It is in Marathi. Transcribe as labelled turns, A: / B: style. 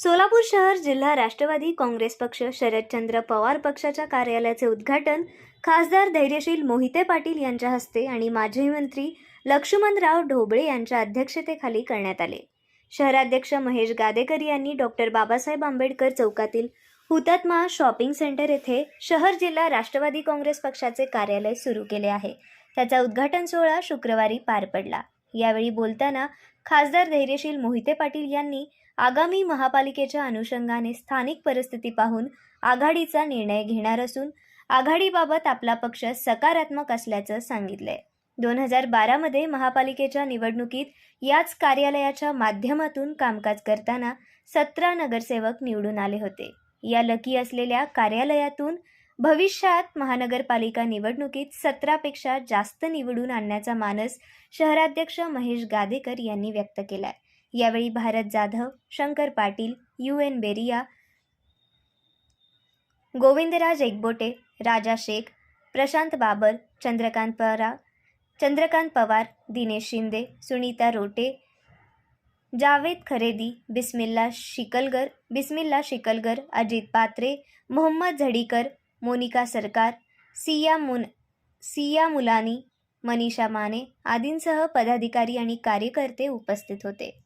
A: सोलापूर शहर जिल्हा राष्ट्रवादी काँग्रेस पक्ष शरदचंद्र पवार पक्षाच्या कार्यालयाचे उद्घाटन खासदार धैर्यशील मोहिते पाटील यांच्या हस्ते आणि माजी मंत्री लक्ष्मणराव ढोबळे यांच्या अध्यक्षतेखाली करण्यात आले. शहराध्यक्ष महेश गादेकर यांनी डॉक्टर बाबासाहेब आंबेडकर चौकातील हुतात्मा शॉपिंग सेंटर येथे शहर जिल्हा राष्ट्रवादी काँग्रेस पक्षाचे कार्यालय सुरू केले आहे. त्याचा उद्घाटन सोहळा शुक्रवारी पार पडला. यावेळी बोलताना खासदार धैर्यशील मोहिते पाटील यांनी आगामी महापालिकेच्या अनुषंगाने स्थानिक परिस्थिती पाहून आघाडीचा निर्णय घेणार असून आघाडीबाबत आपला पक्ष सकारात्मक असल्याचं सांगितलंय. दोन हजार बारामध्ये महापालिकेच्या निवडणुकीत याच कार्यालयाच्या माध्यमातून कामकाज करताना सतरा नगरसेवक निवडून आले होते. या लकी असलेल्या कार्यालयातून भविष्यात महानगरपालिका निवडणुकीत सतरापेक्षा जास्त निवडून आणण्याचा मानस शहराध्यक्ष महेश गादेकर यांनी व्यक्त केलाय. यावेळी भारत जाधव शंकर पाटील यू एन बेरिया गोविंदराज एकबोटे राजा शेख प्रशांत बाबर चंद्रकांत परा चंद्रकांत पवार दिनेश शिंदे सुनीता रोटे जावेद खरेदी बिस्मिल्ला शिकलगर बिस्मिल्ला शिकलगर अजित पात्रे मोहम्मद झडीकर मोनिका सरकार सिया मुन सिया मुलानी मनीषा माने आदींसह पदाधिकारी आणि कार्यकर्ते उपस्थित होते.